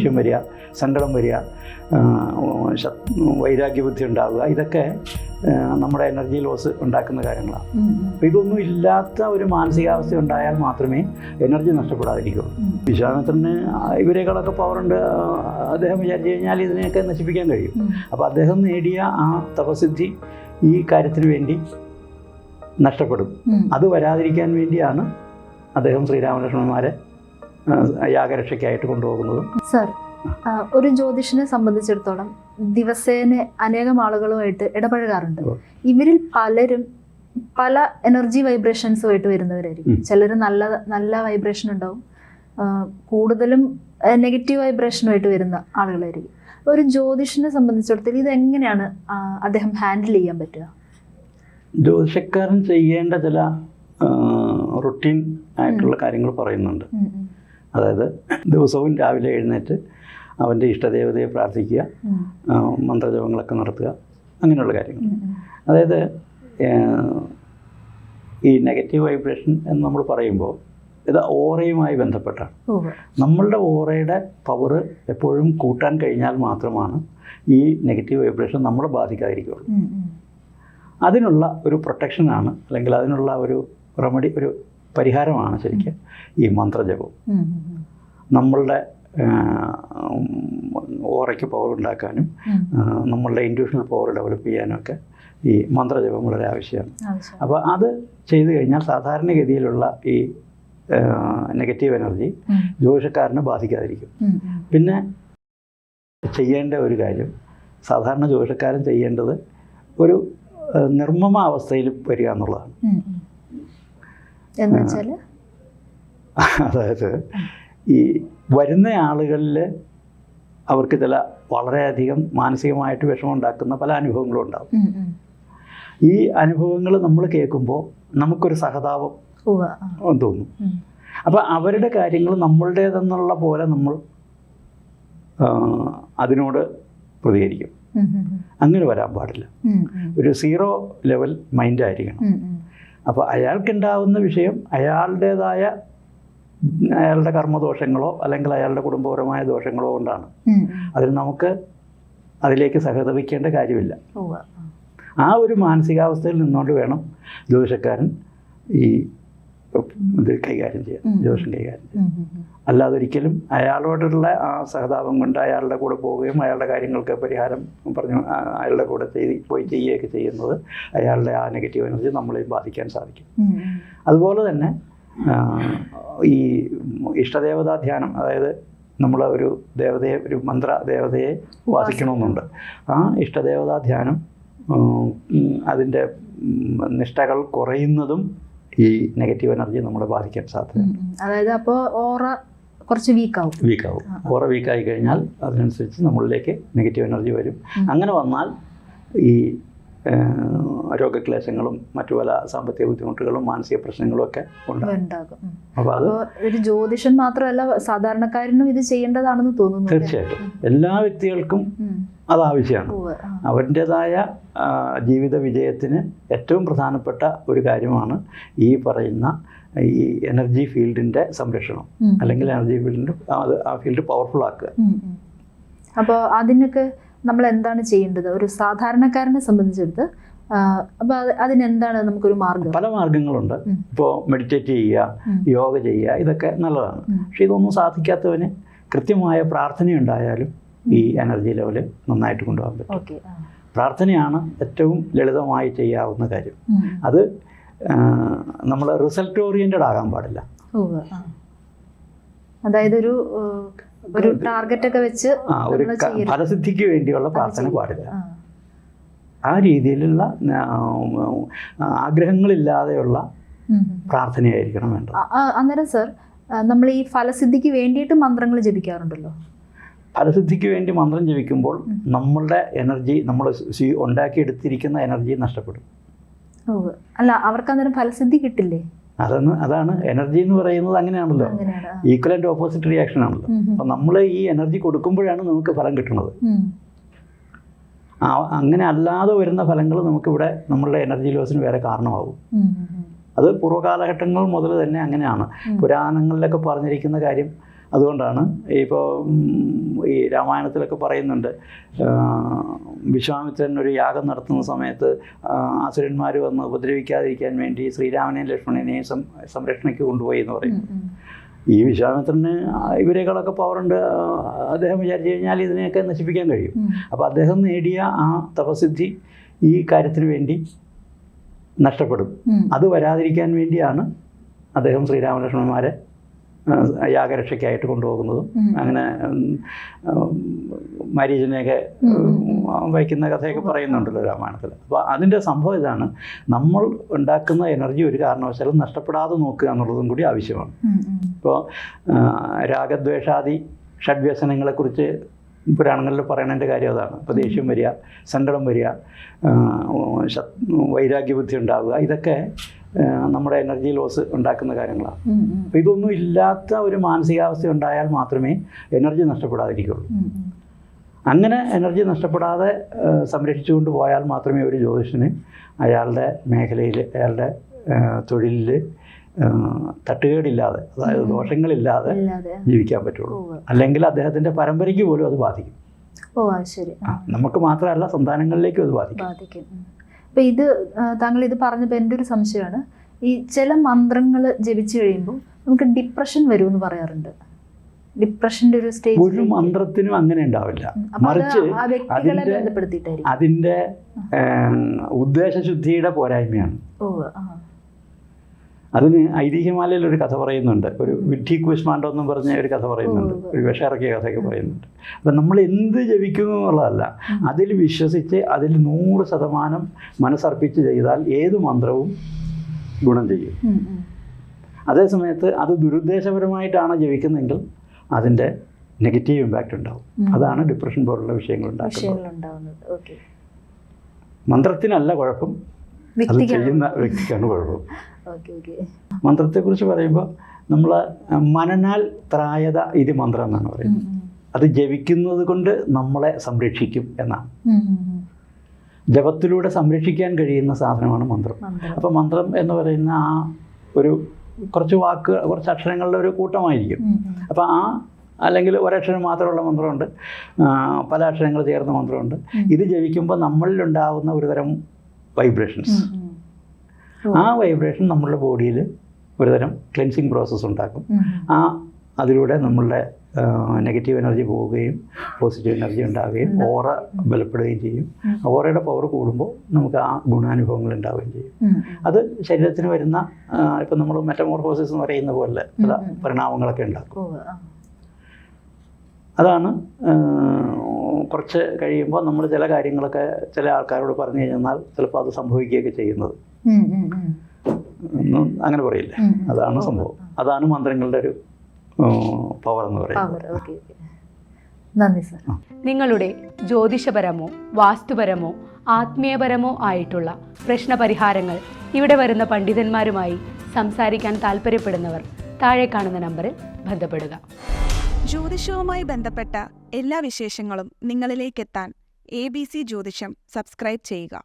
ദേഷ്യം വരിക സങ്കടം വരിക വൈരാഗ്യബുദ്ധി ഉണ്ടാവുക ഇതൊക്കെ നമ്മുടെ എനർജി ലോസ് ഉണ്ടാക്കുന്ന കാര്യങ്ങളാണ്. അപ്പോൾ ഇതൊന്നും ഇല്ലാത്ത ഒരു മാനസികാവസ്ഥ ഉണ്ടായാൽ മാത്രമേ എനർജി നഷ്ടപ്പെടാതിരിക്കുള്ളൂ. വിശ്വാമിത്രന് ഇവരെക്കാളൊക്കെ പവറുണ്ട് അദ്ദേഹം വിചാരിച്ചു കഴിഞ്ഞാൽ ഇതിനെയൊക്കെ നശിപ്പിക്കാൻ കഴിയും. അപ്പോൾ അദ്ദേഹം നേടിയ ആ തപസിദ്ധി ഈ കാര്യത്തിന് വേണ്ടി നഷ്ടപ്പെടും. അത് വരാതിരിക്കാൻ വേണ്ടിയാണ് അദ്ദേഹം ശ്രീരാമലക്ഷ്മണന്മാരെ യാഗരക്ഷയ്ക്കായിട്ട് കൊണ്ടുപോകുന്നതും. സർ ഒരു ജ്യോതിഷനെ സംബന്ധിച്ചിടത്തോളം ദിവസേന അനേകം ആളുകളുമായിട്ട് ഇടപഴകാറുണ്ട്. ഇവരിൽ പലരും പല എനർജി വൈബ്രേഷൻസുമായിട്ട് വരുന്നവരായിരിക്കും. ചിലർ നല്ല നല്ല വൈബ്രേഷൻ ഉണ്ടാവും. കൂടുതലും നെഗറ്റീവ് വൈബ്രേഷനുമായിട്ട് വരുന്ന ആളുകളായിരിക്കും. ഒരു ജ്യോതിഷനെ സംബന്ധിച്ചിടത്തോളം ഇത് എങ്ങനെയാണ് അദ്ദേഹം ഹാൻഡിൽ ചെയ്യാൻ പറ്റുക? ജ്യോതിഷക്കാരൻ ചെയ്യേണ്ട ചില റുട്ടീൻ ആയിട്ടുള്ള കാര്യങ്ങൾ പറയുന്നുണ്ട്. അതായത് ദിവസവും രാവിലെ എഴുന്നേറ്റ് അവന്റെ ഇഷ്ടദേവതയെ പ്രാർത്ഥിക്കുക മന്ത്രജപങ്ങളൊക്കെ നടത്തുക അങ്ങനെയുള്ള കാര്യങ്ങൾ. അതായത് ഈ നെഗറ്റീവ് വൈബ്രേഷൻ എന്ന് നമ്മൾ പറയുമ്പോൾ ഇത് ഓറയുമായി ബന്ധപ്പെട്ടാണ്. നമ്മളുടെ ഓറയുടെ പവർ എപ്പോഴും കൂട്ടാൻ കഴിഞ്ഞാൽ മാത്രമാണ് ഈ നെഗറ്റീവ് വൈബ്രേഷൻ നമ്മളെ ബാധിക്കാതിരിക്കുകയുള്ളൂ. അതിനുള്ള ഒരു പ്രൊട്ടക്ഷനാണ് അല്ലെങ്കിൽ അതിനുള്ള ഒരു റെമഡി ഒരു പരിഹാരമാണ് ശരിക്കും ഈ മന്ത്രജപം. നമ്മളുടെ ഓറയ്ക്ക് പവർ ഉണ്ടാക്കാനും നമ്മളുടെ ഇൻഡ്യൂഷണൽ പവർ ഡെവലപ്പ് ചെയ്യാനും ഒക്കെ ഈ മന്ത്രജപം വളരെ ആവശ്യമാണ്. അപ്പോൾ അത് ചെയ്തു കഴിഞ്ഞാൽ സാധാരണഗതിയിലുള്ള ഈ നെഗറ്റീവ് എനർജി ജ്യോതിഷക്കാരനെ ബാധിക്കാതിരിക്കും. പിന്നെ ചെയ്യേണ്ട ഒരു കാര്യം സാധാരണ ജ്യോതിഷക്കാരൻ ചെയ്യേണ്ടത് ഒരു നിർമ്മമ അവസ്ഥയിൽ വരിക എന്നുള്ളതാണ്. അതായത് ഈ വരുന്ന ആളുകളിൽ അവർക്ക് ചില വളരെയധികം മാനസികമായിട്ട് വിഷമം ഉണ്ടാക്കുന്ന പല അനുഭവങ്ങളും ഉണ്ടാവും. ഈ അനുഭവങ്ങൾ നമ്മൾ കേൾക്കുമ്പോൾ നമുക്കൊരു സഹതാപം. തോന്നും അപ്പൊ അപ്പോൾ അവരുടെ കാര്യങ്ങൾ നമ്മളുടേതെന്നുള്ള പോലെ നമ്മൾ അതിനോട് പ്രതികരിക്കും. അങ്ങനെ വരാൻ പാടില്ല. ഒരു സീറോ ലെവൽ മൈൻഡായിരിക്കണം. അപ്പോൾ അയാൾക്കുണ്ടാവുന്ന വിഷയം അയാളുടേതായ അയാളുടെ കർമ്മദോഷങ്ങളോ അല്ലെങ്കിൽ അയാളുടെ കുടുംബപരമായ ദോഷങ്ങളോ കൊണ്ടാണ്. അതിന് നമുക്ക് അതിലേക്ക് സഹതപിക്കേണ്ട കാര്യമില്ല ആ. ആ ഒരു മാനസികാവസ്ഥയിൽ നിന്നുകൊണ്ട് വേണം ജ്യോതിഷക്കാരൻ ഈ ഇത് കൈകാര്യം ചെയ്യാം. ജോഷൻ കൈകാര്യം ഉം. അല്ലാതെ ഒരിക്കലും അയാളോടുള്ള ആ സഹതാപം കൊണ്ട് അയാളുടെ കൂടെ പോവുകയും അയാളുടെ കാര്യങ്ങൾക്ക് പരിഹാരം പറഞ്ഞു അയാളുടെ കൂടെ ചെയ്ത് പോയി ചെയ്യുകയൊക്കെ ചെയ്യുന്നത് അയാളുടെ ആ നെഗറ്റീവ് എനർജി നമ്മളെയും ബാധിക്കാൻ സാധിക്കും. അതുപോലെ തന്നെ ഈ ഇഷ്ടദേവതാ ധ്യാനം അതായത് നമ്മൾ ഒരു ദേവതയെ ഒരു മന്ത്ര ദേവതയെ ഉപാസിക്കണമെന്നുണ്ട്. ആ ഇഷ്ടദേവതാ ധ്യാനം അതിന്റെ നിഷ്ഠകൾ കുറയുന്നതും ഈ നെഗറ്റീവ് എനർജി നമ്മളെ ബാധിക്കാൻ സാധ്യത ഉം, ഉം. അതായത് അപ്പോൾ ഓറ കുറച്ച് വീക്കാവും. വീക്കാവും. ഓറ വീക്കായി കഴിഞ്ഞാൽ അതിനനുസരിച്ച് നമ്മളിലേക്ക് നെഗറ്റീവ് എനർജി വരും. അങ്ങനെ വന്നാൽ ഈ രോഗക്ലേശങ്ങളും മറ്റു പല സാമ്പത്തിക ബുദ്ധിമുട്ടുകളും മാനസിക പ്രശ്നങ്ങളും ഒക്കെ ഉണ്ടാകും. അപ്പോൾ അത് ഒരു ജ്യോതിഷൻ മാത്രമല്ല സാധാരണക്കാരനും ഇത് ചെയ്യേണ്ടതാണെന്ന് തോന്നുന്നു തീർച്ചയായിട്ടും. എല്ലാ വ്യക്തികൾക്കും അത് ആവശ്യമാണ്. അവരുടേതായ ജീവിത വിജയത്തിന് ഏറ്റവും പ്രധാനപ്പെട്ട ഒരു കാര്യമാണ് ഈ പറയുന്ന ഈ എനർജി ഫീൽഡിന്റെ സംരക്ഷണം. അല്ലെങ്കിൽ എനർജി ഫീൽഡിന്റെ അത് ആ ഫീൽഡ് പവർഫുൾ ആക്കുക. അപ്പോൾ അതിനൊക്കെ നമ്മൾ എന്താണ് ചെയ്യേണ്ടത്? ഒരു സാധാരണക്കാരനെ സംബന്ധിച്ചെടുത്ത് അപ്പൊ അതിനെന്താണ് നമുക്കൊരു മാർഗം പല മാർഗങ്ങളുണ്ട്. ഇപ്പോൾ മെഡിറ്റേറ്റ് ചെയ്യുക യോഗ ചെയ്യുക ഇതൊക്കെ നല്ലതാണ്. പക്ഷെ ഇതൊന്നും സാധിക്കാത്തവന് കൃത്യമായ പ്രാർത്ഥനയുണ്ടായാലും ഈ എനർജി ലെവൽ നന്നായിട്ട് കൊണ്ടുപോകാൻ പറ്റും. പ്രാർത്ഥനയാണ് ഏറ്റവും ലളിതമായി ചെയ്യാവുന്ന കാര്യം. അത് നമ്മൾ റിസൾട്ട് ഓറിയന്റഡ് ആകാൻ പാടില്ല അതായത് ഒരു ഒരു ടാർഗറ്റ് ഒക്കെ വെച്ച് ഒരു. ഫലസിദ്ധിക്ക് വേണ്ടിയുള്ള പ്രാർത്ഥന പാടില്ല ആ. രീതിയിലുള്ള ആഗ്രഹങ്ങളില്ലാതെയുള്ള. പ്രാർത്ഥനയായിരിക്കണം വേണ്ടത് അന്നേരം സർ നമ്മൾ ഈ ഫലസിദ്ധിക്ക് വേണ്ടിയിട്ട് മന്ത്രങ്ങൾ ജപിക്കാറുണ്ടല്ലോ ഫലസിദ്ധിക്ക് വേണ്ടി മന്ത്രം ജപിക്കുമ്പോൾ. നമ്മളുടെ എനർജി നമ്മൾ ഉണ്ടാക്കിയെടുത്തിരിക്കുന്ന എനർജി നഷ്ടപ്പെടും ഓ അല്ല അവർക്ക് അന്നേരം ഫലസിദ്ധി കിട്ടില്ലേ അതെന്ന് അതാണ് എനർജി എന്ന് പറയുന്നത് അങ്ങനെയാണല്ലോ. അങ്ങനെയാണ് ഈക്വൽ ആൻഡ് ഓപ്പോസിറ്റ് റിയാക്ഷൻ ആണല്ലോ. അപ്പം നമ്മൾ ഈ എനർജി കൊടുക്കുമ്പോഴാണ് നമുക്ക് ഫലം കിട്ടുന്നത്. അങ്ങനെ അല്ലാതെ വരുന്ന ഫലങ്ങൾ നമുക്കിവിടെ നമ്മളുടെ എനർജി ലോസിന് വേറെ കാരണമാകും. അത് പൂർവകാലഘട്ടങ്ങൾ മുതൽ തന്നെ അങ്ങനെയാണ്. പുരാണങ്ങളിലൊക്കെ പറഞ്ഞിരിക്കുന്ന കാര്യം അതുകൊണ്ടാണ് ഇപ്പോൾ ഈ രാമായണത്തിലൊക്കെ പറയുന്നുണ്ട് വിശ്വാമിത്രൻ ഒരു യാഗം നടത്തുന്ന സമയത്ത് അസുരന്മാർ വന്ന് ഉപദ്രവിക്കാതിരിക്കാൻ വേണ്ടി ശ്രീരാമനെയും ലക്ഷ്മണനെയും സം സംരക്ഷണയ്ക്ക് കൊണ്ടുപോയി എന്ന് പറയും. ഈ വിശ്വാമിത്രന് ഇവരെക്കാളൊക്കെ പവറുണ്ട് അദ്ദേഹം വിചാരിച്ചു കഴിഞ്ഞാൽ ഇതിനെയൊക്കെ നശിപ്പിക്കാൻ കഴിയും. അപ്പോൾ അദ്ദേഹം നേടിയ ആ തപസിദ്ധി ഈ കാര്യത്തിന് വേണ്ടി നഷ്ടപ്പെടും. അത് വരാതിരിക്കാൻ വേണ്ടിയാണ് അദ്ദേഹം ശ്രീരാമലക്ഷ്മണന്മാരെ യാഗരക്ഷയ്ക്കായിട്ട് കൊണ്ടുപോകുന്നതും. അങ്ങനെ മരീചനെയൊക്കെ വയ്ക്കുന്ന കഥയൊക്കെ പറയുന്നുണ്ടല്ലോ രാമായണത്തിൽ അപ്പോൾ അതിന്റെ സംഭവം ഇതാണ്. നമ്മൾ ഉണ്ടാക്കുന്ന എനർജി ഒരു കാരണവശാലും നഷ്ടപ്പെടാതെ നോക്കുക എന്നുള്ളതും കൂടി ആവശ്യമാണ്. ഇപ്പോൾ രാഗദ്വേഷാദി ഷഡ്വ്യസനങ്ങളെക്കുറിച്ച് പുരാണങ്ങളിൽ പറയണതിന്റെ കാര്യം അതാണ്. ഇപ്പോൾ ദേഷ്യം വരിക സങ്കടം വരിക വൈരാഗ്യബുദ്ധി ഉണ്ടാവുക ഇതൊക്കെ നമ്മുടെ എനർജി ലോസ് ഉണ്ടാക്കുന്ന കാര്യങ്ങളാണ്. അപ്പം. ഇതൊന്നും ഇല്ലാത്ത ഒരു മാനസികാവസ്ഥ ഉണ്ടായാൽ മാത്രമേ എനർജി നഷ്ടപ്പെടാതിരിക്കുള്ളൂ. അങ്ങനെ എനർജി നഷ്ടപ്പെടാതെ സംരക്ഷിച്ചുകൊണ്ട് പോയാൽ മാത്രമേ ഒരു ജ്യോതിഷന് അയാളുടെ മേഖലയിൽ അയാളുടെ തൊഴിലിൽ തട്ടുകേടില്ലാതെ അതായത് ദോഷങ്ങളില്ലാതെ ജീവിക്കാൻ പറ്റുള്ളൂ. അല്ലെങ്കിൽ അദ്ദേഹത്തിന്റെ പരമ്പരയ്ക്ക് പോലും അത് ബാധിക്കും. ഓ ശരി. നമുക്ക് മാത്രമല്ല സന്താനങ്ങളിലേക്കും അത് ബാധിക്കും. അപ്പൊ ഇത് താങ്കൾ ഇത് പറഞ്ഞപ്പോൾ എന്റെ ഒരു സംശയമാണ്. ഈ ചില മന്ത്രങ്ങൾ ജപിച്ചു കഴിയുമ്പോൾ നമുക്ക് ഡിപ്രഷൻ വരുമെന്ന് പറയാറുണ്ട്. ഡിപ്രഷന്റെ ഒരു സ്റ്റേജ് ഒരു മന്ത്രത്തിനും അങ്ങനെ ഉണ്ടാവില്ല. മറിച്ച് അതിന്റെ- അതിന്റെ ഉദ്ദേശശുദ്ധിയുടെ പോരായ്മയാണ്. ഓ ആ. അതിന് ഐതിഹ്യമാലയിൽ ഒരു കഥ പറയുന്നുണ്ട്. ഒരു വിഡ്ഢി കുശ്മാണ്ടോ എന്നും പറഞ്ഞ ഒരു കഥ പറയുന്നുണ്ട്. ഒരു വിഷയിറക്കിയ കഥയൊക്കെ പറയുന്നുണ്ട്. അപ്പം നമ്മൾ എന്ത് ജപിക്കുന്നു എന്നുള്ളതല്ല അതിൽ വിശ്വസിച്ച് അതിൽ നൂറ് ശതമാനം മനസ്സർപ്പിച്ച് ചെയ്താൽ ഏത് മന്ത്രവും ഗുണം ചെയ്യും. ഉം. അതേ സമയത്ത് അത് ദുരുദ്ദേശപരമായിട്ടാണ് ജപിക്കുന്നതെങ്കിൽ അതിന്റെ നെഗറ്റീവ് ഇമ്പാക്റ്റ് ഉണ്ടാവും. അതാണ് ഡിപ്രഷൻ പോലുള്ള വിഷയങ്ങൾ ഉണ്ടാക്കുന്നത്. മന്ത്രത്തിനല്ല കുഴപ്പം അത് ചെയ്യുന്ന വ്യക്തിക്കാണ് കുഴപ്പം. മന്ത്രത്തെക്കുറിച്ച് പറയുമ്പോൾ നമ്മൾ മനനാൽ ത്രായത ഇത് മന്ത്രം എന്നാണ് പറയുന്നത്. അത് ജപിക്കുന്നത് കൊണ്ട് നമ്മളെ സംരക്ഷിക്കും എന്നാണ്. ജപത്തിലൂടെ സംരക്ഷിക്കാൻ കഴിയുന്ന സാധനമാണ് മന്ത്രം. അപ്പൊ അപ്പോൾ മന്ത്രം എന്ന് പറയുന്ന ആ ഒരു കുറച്ച് വാക്ക് കുറച്ച് അക്ഷരങ്ങളുടെ ഒരു കൂട്ടമായിരിക്കും. അപ്പോൾ ആ അല്ലെങ്കിൽ ഒരക്ഷരം മാത്രമുള്ള മന്ത്രമുണ്ട്. പല അക്ഷരങ്ങൾ ചേർന്ന മന്ത്രമുണ്ട്. ഇത് ജപിക്കുമ്പോൾ നമ്മളിലുണ്ടാവുന്ന ഒരുതരം വൈബ്രേഷൻസ്. ആ വൈബ്രേഷൻ നമ്മളുടെ ബോഡിയിൽ ഒരുതരം ക്ലെൻസിങ് പ്രോസസ്സ് ഉണ്ടാക്കും. ആ അതിലൂടെ നമ്മളുടെ നെഗറ്റീവ് എനർജി പോവുകയും പോസിറ്റീവ് എനർജി ഉണ്ടാവുകയും ഓറ ബലപ്പെടുകയും ചെയ്യും. ഓറയുടെ പവർ കൂടുമ്പോൾ നമുക്ക് ആ ഗുണാനുഭവങ്ങൾ ഉണ്ടാവുകയും ചെയ്യും. അത് ശരീരത്തിന് വരുന്ന ഇപ്പം നമ്മൾ മെറ്റമോർഫോസിസ് എന്ന് പറയുന്ന പോലെ പല. പരിണാമങ്ങളൊക്കെ ഉണ്ടാക്കും. അതാണ് കുറച്ച് കഴിയുമ്പോൾ നമ്മൾ ചില കാര്യങ്ങളൊക്കെ ചില ആൾക്കാരോട് പറഞ്ഞു കഴിഞ്ഞാൽ ചിലപ്പോൾ അത് സംഭവിക്കുകയൊക്കെ ചെയ്യുന്നത്. അങ്ങനെ പറയില്ലേ. അതാണ് സംഭവം. അതാണ് മന്ത്രങ്ങളുടെ ഒരു പവർ എന്ന് പറയുന്നത്. പവർ ഓക്കെ ഓക്കെ നന്ദി സർ നിങ്ങളുടെ ജ്യോതിഷപരമോ വാസ്തുപരമോ ആത്മീയപരമോ ആയിട്ടുള്ള പ്രശ്നപരിഹാരങ്ങൾ ഇവിടെ വരുന്ന പണ്ഡിതന്മാരുമായി സംസാരിക്കാൻ താല്പര്യപ്പെടുന്നവർ താഴെ കാണുന്ന നമ്പറിൽ ബന്ധപ്പെടുക. ജ്യോതിഷവുമായി ബന്ധപ്പെട്ട എല്ലാ വിശേഷങ്ങളും നിങ്ങളിലേക്കെത്താൻ എ ബി സി ജ്യോതിഷം സബ്സ്ക്രൈബ് ചെയ്യുക.